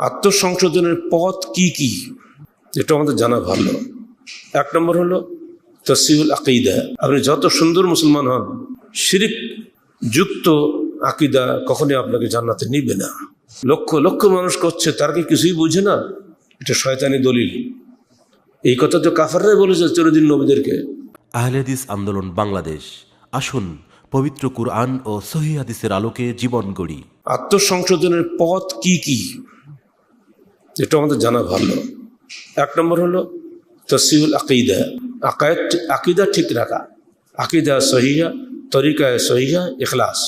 আত্মসংশোধনের পথ কি কি? এটা আমাদের জানা ভালো। এক নম্বর হলো তসিউল আকিদা। আপনি যত সুন্দর মুসলমান হন শিরিক যুক্ত আকিদা কখনই আপনাকে জান্নাতে নিবে না। লক্ষ লক্ষ মানুষ করছে তার কি কিছুই বুঝে না? এটা শয়তানি দলিল। এই কথা তো কাফাররাই বলেছে চিরদিন নবীদেরকে। আহলেদিস আন্দোলন বাংলাদেশ। আসুন পবিত্র কুরআন ও সহি হাদিসের আলোকে জীবন গড়ি। আত্মসংশোধনের পথ কি কি? এটা আমাদের জানা ভালো। এক নম্বর হলো তসিউল আকিদা। আকায়ত, আকিদা ঠিক রাখা। আকিদা সহিয়া তরিকায় সহিয়া এখলাস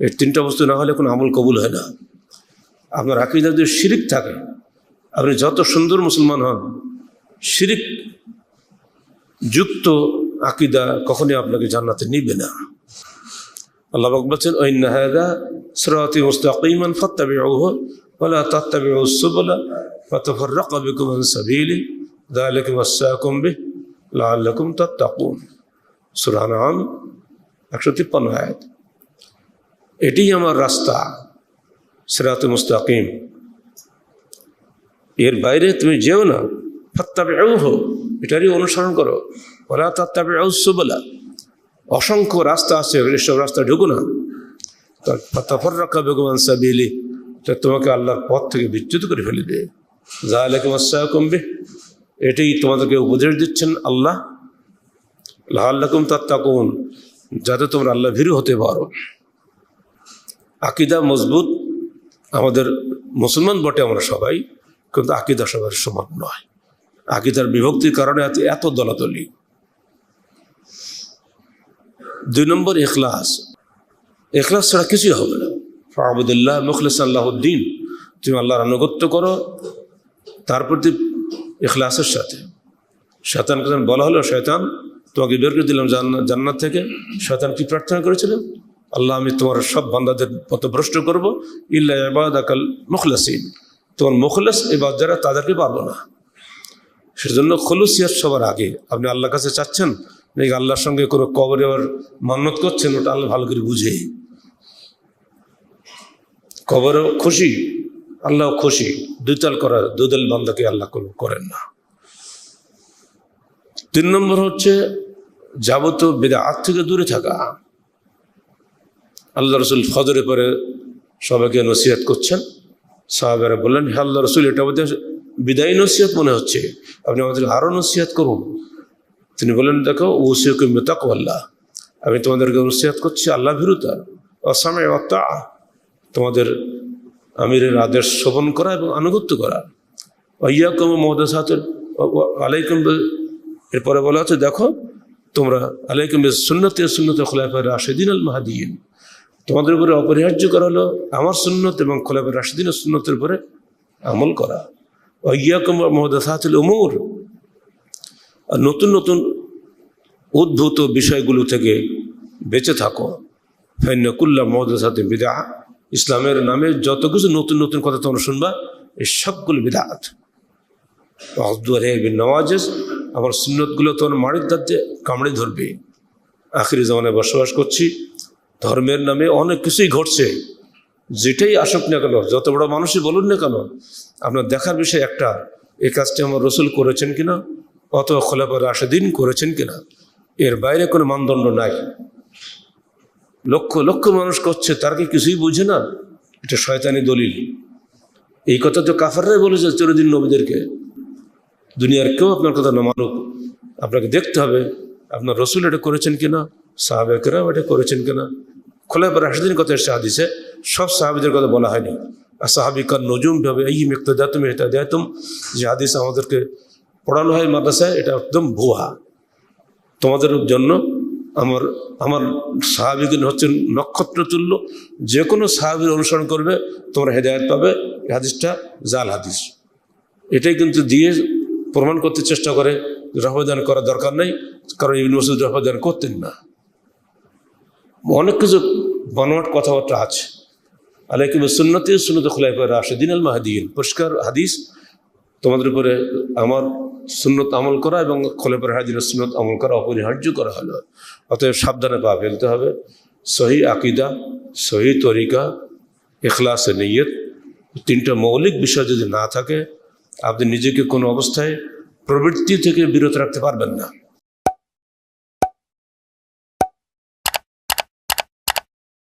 এই তিনটা বস্তু না হলে কোনো আমল কবুল হয় না। আপনার আকিদা যদি শিরিক থাকে, আপনি যত সুন্দর মুসলমান হন, শিরিক যুক্ত আকিদা কখনই আপনাকে জান্নাতে নিবে না। আল্লাহ বলছেন ওইন্না হাদা সিরাতি মুস্তাকিমান ফাত্তাবিউহু ওয়ালা তাত্তাবিউস সুবুলা ফাতাফাররাকা বিকুম আন সাবিলি যালিকুম ওয়াসাকুম বিহি লাআল্লাকুম তাত্তাকুন সূরা আনআম 153 আয়াত। এটি আমার রাস্তা, সিরাতে মুস্তাকিম। এর বাইরে তুমি যেও না, ফাত্তাবিউহু, এটারই অনুসরণ করো। ওয়ালা তাত্তাবিউস সুবুলা, অসংখ্য রাস্তা আছে এসব রাস্তা ঢুকো না। তফর রাখা বেগমান সাবিলি তা তোমাকে আল্লাহর পথ থেকে বিচ্যুত করে ফেলে দেয় যা আলাইকুম আসসালাম কমবে এটাই তোমাদেরকে উপদেশ দিচ্ছেন আল্লাহ। লাল্লাকুম তাত্তাকুন। যাতে তোমরা আল্লাহ ভীরু হতে পারো। আকিদা মজবুত। আমাদের মুসলমান বটে আমরা সবাই, কিন্তু আকিদা সবার সমান নয়। আকিদার বিভক্তির কারণে এত দলাদলি। দুই নম্বর এখলাস এখলাস ছাড়া কিছুই হবে না। ফাহবুদুল্লাহ মুখলিস আল্লাহদ্দিন তুমি আল্লাহর আনুগত্য করো, তার প্রতি এখলাসের সাথে। শয়তানকে বলা হলো, শয়তান, তোমাকে বের করে দিলাম জান্নাত থেকে। শয়তান কি প্রার্থনা করেছিল আল্লাহ, আমি তোমার সব বান্দাদের পথভ্রষ্ট করব। ইল্লা এবাদ আকাল মুখলাসিন। তোমার মুখলাস এবার যারা, তাদেরকে পারব না। সেজন্য খলুসিয়াত সবার আগে। আপনি আল্লাহর কাছে চাচ্ছেন, নাকি আল্লাহর সঙ্গে কোনো কবরে আবার মান্যত করছেন, ওটা আল্লাহ ভালো করে বুঝে। কবরও খুশি আল্লাহ খুশি। দুইতাল করা দুদল বান্দাকে আল্লাহ করেন না। তিন নম্বর হচ্ছে, যাবতীয় বেদাত থেকে দূরে থাকা। আল্লাহ রসুল ফজরে পরে সবাইকে নসিহাত করছেন। সাহাবেরা বললেন, হে আল্লাহ রসুল, এটা বোধহয় বিদায়ী নসিহত মনে হচ্ছে। আপনি আমাদেরকে আরও নসিহাত করুন। তিনি বললেন, দেখো ওসিয়কুম তাকওয়াল্লাহ আমি তোমাদেরকে নসিহাত করছি আল্লাহ ভীরুতা অসামে অত্তা তোমাদের আমিরের আদেশ শোভন করা এবং আনুগত্য করা। ইয়াকুম মহদাস হাতের আলাইকুম এরপরে বলা আছে, দেখো, তোমরা আলাইকুম সুন্নতে সুন্নত খোলাফের রাশেদিন আল মাহাদিন তোমাদের উপরে অপরিহার্য করা হলো আমার সুন্নত এবং খোলাফের রাশেদিন সুন্নতের উপরে আমল করা। ইয়াকুম মহদাস হাতুল উমর। আর নতুন নতুন উদ্ভূত বিষয়গুলো থেকে বেঁচে থাকো। ফেন্নকুল্লা মহদের সাথে বিদা ইসলামের নামে যত কিছু নতুন নতুন কথা তোমরা শুনবা, এই সবগুলো বিদাত। নওয়াজেস আমার সুন্নতগুলো তোমার মাড়ির দাঁতে কামড়ে ধরবে। আখিরি জামানায় বসবাস করছি, ধর্মের নামে অনেক কিছুই ঘটছে। যেটাই আসুক না কেন, যত বড় মানুষই বলুন না কেন, আপনার দেখার বিষয় একটা, এই কাজটি আমার রসুল করেছেন কিনা, অথবা খোলাফার রাশেদিন করেছেন কিনা, এর বাইরে কোনো মানদণ্ড নাই। লক্ষ লক্ষ মানুষ করছে, তার কি কিছুই বুঝে না? এটা শয়তানি দলিল। এই কথা তো কাফাররাই বলেছে চিরদিন নবীদেরকে। দুনিয়ার কেউ আপনার কথা না মানুক। আপনাকে দেখতে হবে, আপনার রসুল এটা করেছেন কিনা সাহাবেকরা এটা করেছেন কিনা। খোলাফার রাশেদিন কথা এসে হাদিসে সব সাহাবিদের কথা বলা হয়নি। আর সাহাবিকার নজুম হবে এই মেক্ত দেতুম এটা দেয় দেতুম যে হাদিস আমাদেরকে পড়ানো হয় মাদ্রাসায়, এটা একদম ভুয়া। তোমাদের জন্য আমার আমার সাহাবিগণ হচ্ছেন নক্ষত্র তুল্য যে কোনো সাহাবির অনুসরণ করবে, তোমরা হেদায়ত পাবে। হাদিসটা জাল হাদিস। এটাই কিন্তু দিয়ে প্রমাণ করতে চেষ্টা করে রহদান করার দরকার নেই, কারণ ইবিন মসুদ রহদান করতেন না। অনেক কিছু বনমাট কথাবার্তা আছে। আলাইকুম সুন্নতি সুন্নত খোলাই করে রাশেদিন আল মাহাদিন পরিষ্কার হাদিস। তোমাদের উপরে আমার সুন্নত আমল করা এবং খোলেপের হাজির সুন্নত আমল করা, অপরিহার্য করা হলো। অতএব সাবধানে পা ফেলতে হবে। সহি আকিদা, সহি তরিকা এখলাস নিয়ত, তিনটা মৌলিক বিষয় যদি না থাকে, আপনি নিজেকে কোনো অবস্থায় প্রবৃত্তি থেকে বিরত রাখতে পারবেন না।